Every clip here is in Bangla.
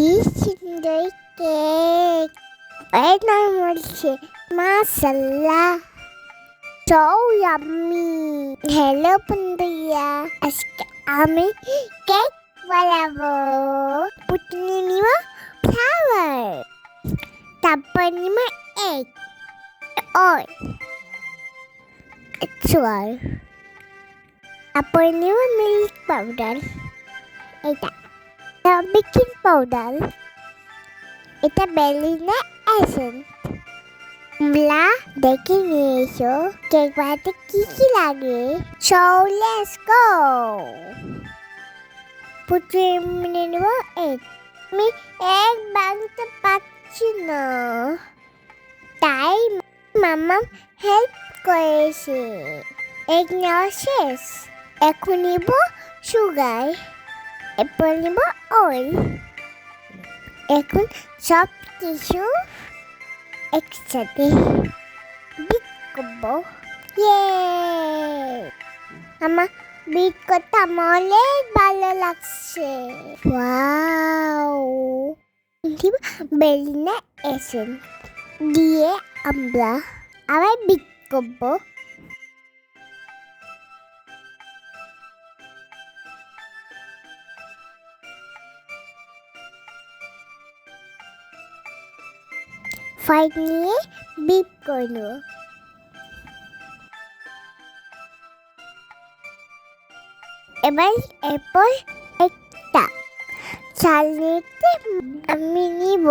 কি সুন্দর কেক এনার বলছে মাসাল্লাহ So yummy! Hello বন্ধুরা আজকে আমি কেক বানাবো পুটনি নিব ফ্লাওয়ার তারপর নিব এগ অল সুগার তারপর নিব মিল্ক পাউডার এটা বেকিং পাউডার এটা বেলিনা এসেন্স তোমরা দেখে নিয়ে এসো কেক বানাতে কি কি লাগে সো লেটস গো প্রথমে নিয়ে নেব এক আমি এক বানাতে পারছি না তাই মামা হেল্প করেছে এক নেওয়া শেষ এখন নিব সুগার এরপর নিব এখন সব কিছু একসাথে বিট করব ইয়ে আমার বিট করতে আমার অনেক ভালো লাগছে। ওয়াও দিব বেলিনা এসেন। দিয়ে আমরা আবার বিট করব ফাইট নিয়ে বিপ করে নেব এবার এরপর একটা চালনিতে আমি নিব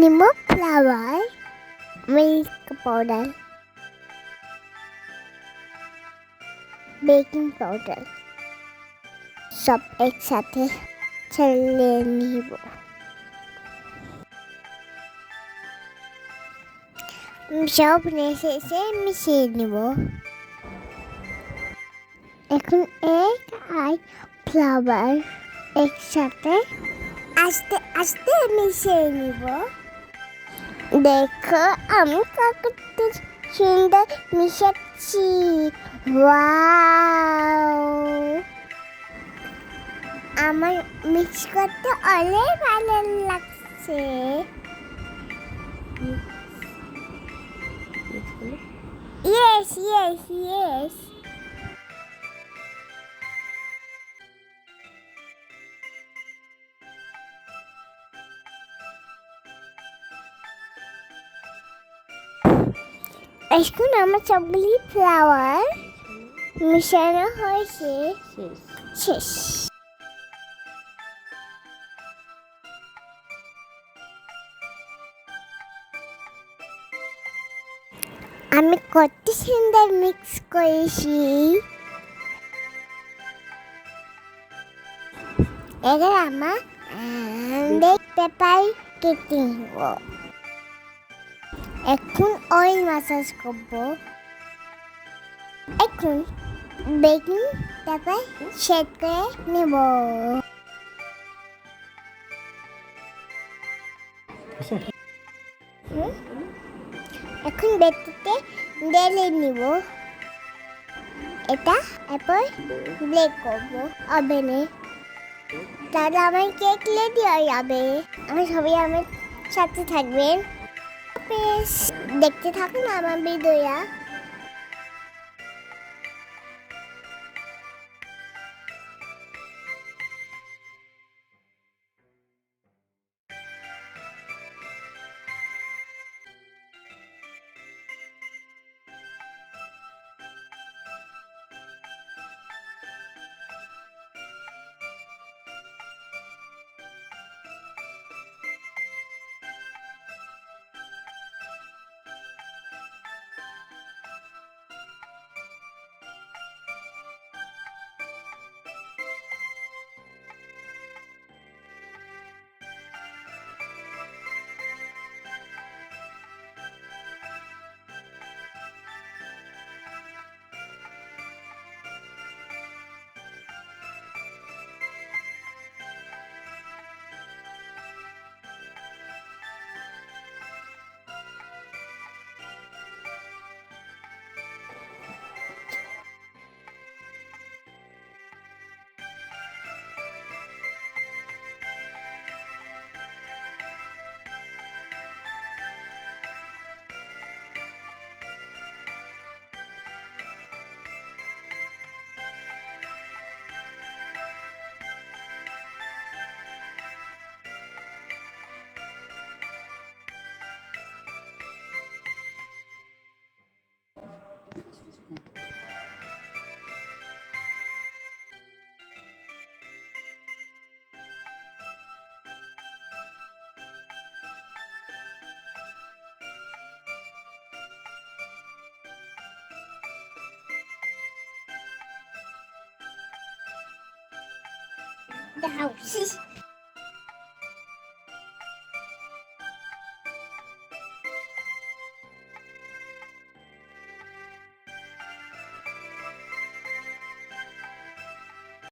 নিব flour milk powder baking powder সব একসাথে চালিয়ে নিব সব শেষে মিশিয়ে নেব। এখন এক আর ফ্লাওয়ার একসাথে আস্তে আস্তে মিশিয়ে নিব। দেখো, আমি কত সুন্দর মিশাচ্ছি। আমার মিক্স করতে অনেক ভালো লাগছে। Yes, yes, yes. এখন আমার সবগুলি ফ্লাওয়ার মিশানো হয়েছে শেষ আমি কত সুন্দর মিক্স করেছি। এবার আমার পেপার কেটে নেব। এখন অয়েল মাসাজ করব। এখন বেকিং পেপার সেট করে নেব। হুম? এখন বেটিতে ডেলে নিব। এটা এরপর ব্লেক করব ওভেনে। তাহলে আমার কেক রেডি হয়ে যাবে। আমি সবাই আমার সাথে থাকবেন। দেখতে থাকুন আমার ভিডিওয়া 大家好